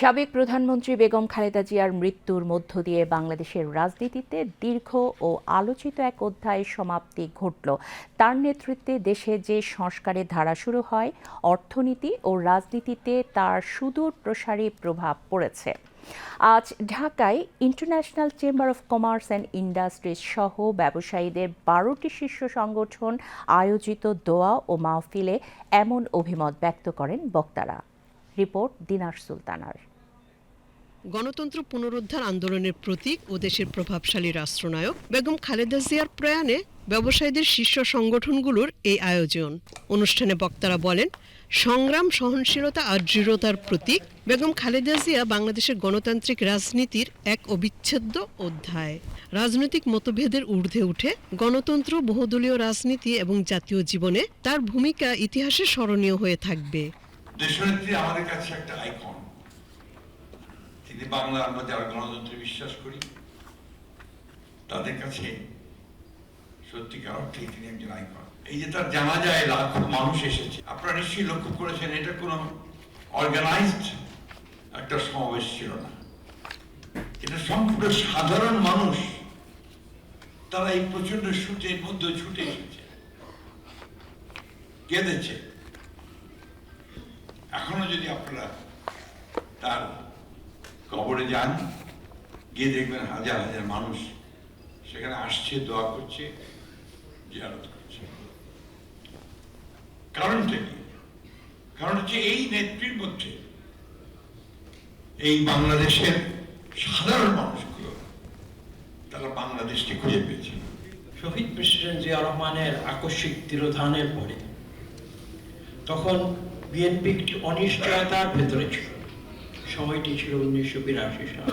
সাবেক প্রধানমন্ত্রী বেগম খালেদা জিয়ার মৃত্যুর মধ্য দিয়ে বাংলাদেশের রাজনীতিতে দীর্ঘ ও আলোচিত এক অধ্যায়ের সমাপ্তি ঘটল। তার নেতৃত্বে দেশে যে সংস্কারের ধারা শুরু হয়, অর্থনীতি ও রাজনীতিতে তার সুদূর প্রসারী প্রভাব পড়েছে। আজ ঢাকায় international chamber of commerce and industries সহ ব্যবসায়ীদের বারোটি শীর্ষ সংগঠন আয়োজিত দোয়া ও মাহফিলে এমন অভিমত ব্যক্ত করেন বক্তারা। রিপোর্ট দিনার সুলতানার। গণতন্ত্র পুনরুদ্ধার আন্দোলনের প্রতীক ও দেশের প্রভাবশালী রাষ্ট্রনায়ক বেগম খালেদা জিয়ার প্রয়াণে ব্যবসায়ীদের শীর্ষ সংগঠনগুলোর এই আয়োজন। অনুষ্ঠানে বক্তারা বলেন, সংগ্রাম, সহনশীলতা আর দৃঢ়তার প্রতীক বেগম খালেদা জিয়া বাংলাদেশের গণতান্ত্রিক রাজনীতির এক অবিচ্ছেদ্য অধ্যায়। রাজনৈতিক মতভেদের ঊর্ধ্বে উঠে গণতন্ত্র, বহুদলীয় রাজনীতি এবং জাতীয় জীবনে তার ভূমিকা ইতিহাসে স্মরণীয় হয়ে থাকবে। দেশনেত্রী আমাদের কাছে একটা আইকন তিনি বাংলা আমরা যারা গণতন্ত্রে বিশ্বাস করি, তাদের কাছে সত্যিকার অর্থে তিনি একজন আইকন। এই যে তার জানা যায় লাখো মানুষ এসেছে, আপনারা নিশ্চয়ই লক্ষ্য করেছেন, এটা কোনো অর্গানাইজড একটা সমাবেশ ছিল না। এটা সম্পূর্ণ সাধারণ মানুষ, তারা এই প্রচণ্ড সূর্যের মধ্যে ছুটে এসেছে। কেঁদেছে। এখনও যদি আপনারা তার কবরে যান, গিয়ে দেখবেন হাজার হাজার মানুষ সেখানে আসছে, দোয়া করছে, জিয়ারত করছে। কারণটা কি? কারণ হচ্ছে এই নেত্রীর মধ্যে, এই বাংলাদেশের সাধারণ মানুষগুলো, তারা বাংলাদেশকে খুঁজে পেয়েছে। শহীদ প্রেসিডেন্ট জিয়া রহমানের আকস্মিক তিরোধানের পরে, তখন বিএনপি একটি অনিশ্চয়তার ভেতরে ছিল। সময়টি ছিল উনিশশো বিরাশি সাল।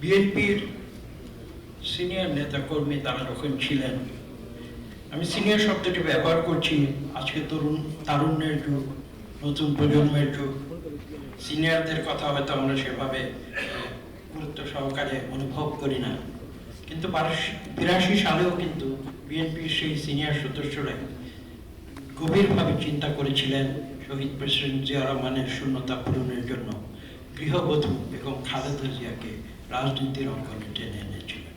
বিএনপির সিনিয়র নেতাকর্মী তারা যখন ছিলেন, আমি সিনিয়র শব্দটি ব্যবহার করছি, আজকে তরুণ, তারুণ্যের যুগ, নতুন প্রজন্মের যুগ। সিনিয়রদের কথা হয়তো আমরা সেভাবে গুরুত্ব সহকারে অনুভব করি না। কিন্তু বিরাশি সালেও কিন্তু বিএনপির সেই সিনিয়র সদস্যরাই গভীরভাবে চিন্তা করেছিলেন শহীদ প্রেসিডেন্ট জিয়া রহমানের শূন্যতা পূরণের জন্য গৃহবধূ এবং খালেদা জিয়াকে রাজনীতির অঙ্গনে টেনে এনেছিলেন।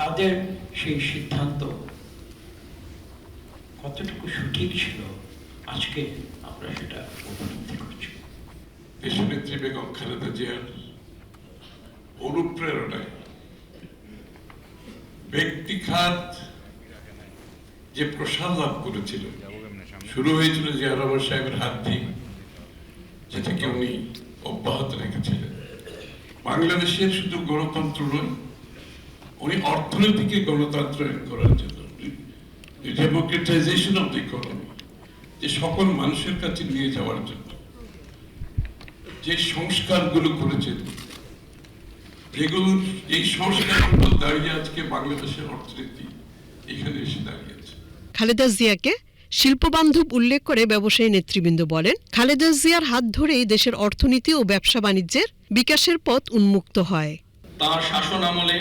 তাদের সেই সিদ্ধান্ত কতটুকু সঠিক ছিল, আজকে আমরা সেটা উপলব্ধি করছি। দেশনেত্রী বেগম খালেদা জিয়ার অনুপ্রেরণায় ব্যক্তিখাত যে প্রসার লাভ করেছিল শুরু হয়েছিল জিয়া রহমান সাহেবের হাত দিয়ে যেটাকে উনি অব্যাহত রেখেছিলেন। বাংলাদেশের শুধু গণতন্ত্র নয়, উনি অর্থনীতিকে গণতান্ত্রিক করার জন্য ডেমোক্রেটাইজেশন অফ দ্য ইকোনমি যে সকল মানুষের কাছে নিয়ে যাওয়ার জন্য, যে সংস্কারগুলো করেছেন যেগুলোর এই সংস্কারগুলো দাঁড়িয়ে আজকে বাংলাদেশের অর্থনীতি এখানে এসে দাঁড়িয়েছে। খালেদা জিয়াকে শিল্পবান্ধব উল্লেখ করে ব্যবসায়ী নেতৃবৃন্দ বলেন, খালেদা জিয়ার হাত ধরেই দেশের অর্থনীতি ও ব্যবসা বাণিজ্যের বিকাশের পথ উন্মুক্ত হয়। তার শাসন আমলে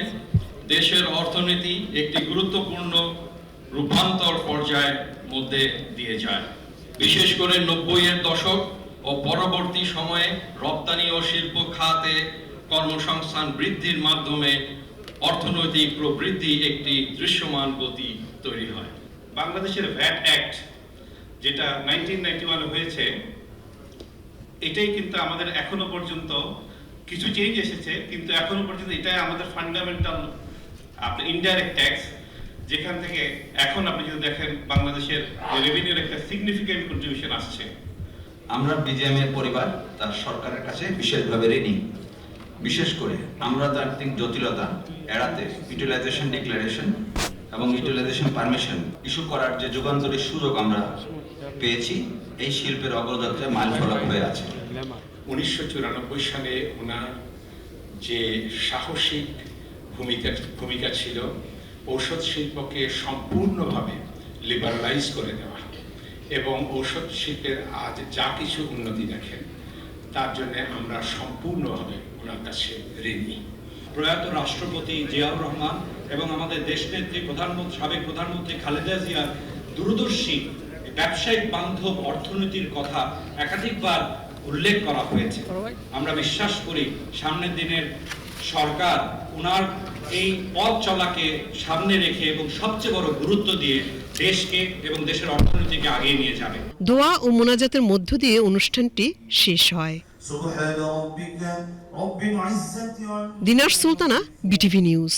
দেশের অর্থনীতি একটি গুরুত্বপূর্ণ রূপান্তর পর্যায়ের মধ্যে দিয়ে যায়। বিশেষ করে নব্বই এর দশক ও পরবর্তী সময়ে রপ্তানি ও শিল্প খাতে কর্মসংস্থান বৃদ্ধির মাধ্যমে অর্থনৈতিক প্রবৃদ্ধি একটি দৃশ্যমান গতি তৈরি হয়। বাংলাদেশের ভ্যাট অ্যাক্ট যেটা নাইনটিন নাইনটি হয়েছে, এটাই কিন্তু আমাদের এখনও পর্যন্ত কিছু চেঞ্জ এসেছে, কিন্তু এখনও পর্যন্ত এটাই আমাদের ফান্ডামেন্টাল আপনার ইনডাইরেক্ট ট্যাক্স যেখান থেকে এখন আপনি যদি দেখেন বাংলাদেশের রেভিনিউর একটা সিগনিফিকেন্ট কন্ট্রিবিউশন আসছে। আমরা বিজিএম এর পরিবার, তার সরকারের কাছে বিশেষভাবে ঋণী। বিশেষ করে আমরা তাত্ত্বিক জটিলতা এড়াতে ইউটিলাইজেশন ডিক্লারেশন এবং ইউটিলাইজেশন পারমিশন ইস্যু করার যে যুগান্তরের সুযোগ আমরা পেয়েছি, এই শিল্পের অগ্রযাত্রায় মাইল ফলক হয়ে আছে। উনিশশো চুরানব্বই সালে ওনার যে সাহসিক ভূমিকা ভূমিকা ছিল, ঔষধ শিল্পকে সম্পূর্ণভাবে লিবারালাইজ করে দেওয়া। এবং ঔষধ শিল্পের আজ যা কিছু উন্নতি দেখেন, তার জন্য আমরা সম্পূর্ণভাবে ওনার কাছে ঋণী। প্রয়াত রাষ্ট্রপতি জিয়াউর রহমান এবং আমাদের দেশ নেত্রী প্রধানমন্ত্রী সাবেক প্রধানমন্ত্রী খালেদা জিয়ার দূরদর্শী ব্যবসায়িক বান্ধব অর্থনীতির কথা একাধিকবার উল্লেখ করা হয়েছে। আমরা বিশ্বাস করি সামনের দিনের সরকার ওনার এই পথ চলাকে সামনে রেখে এবং সবচেয়ে বড় গুরুত্ব দিয়ে দেশকে এবং দেশের অর্থনীতিকে আগিয়ে নিয়ে যাবে। দোয়া ও মোনাজাতের মধ্য দিয়ে অনুষ্ঠানটি শেষ হয়। Dinar Sultana BTV news.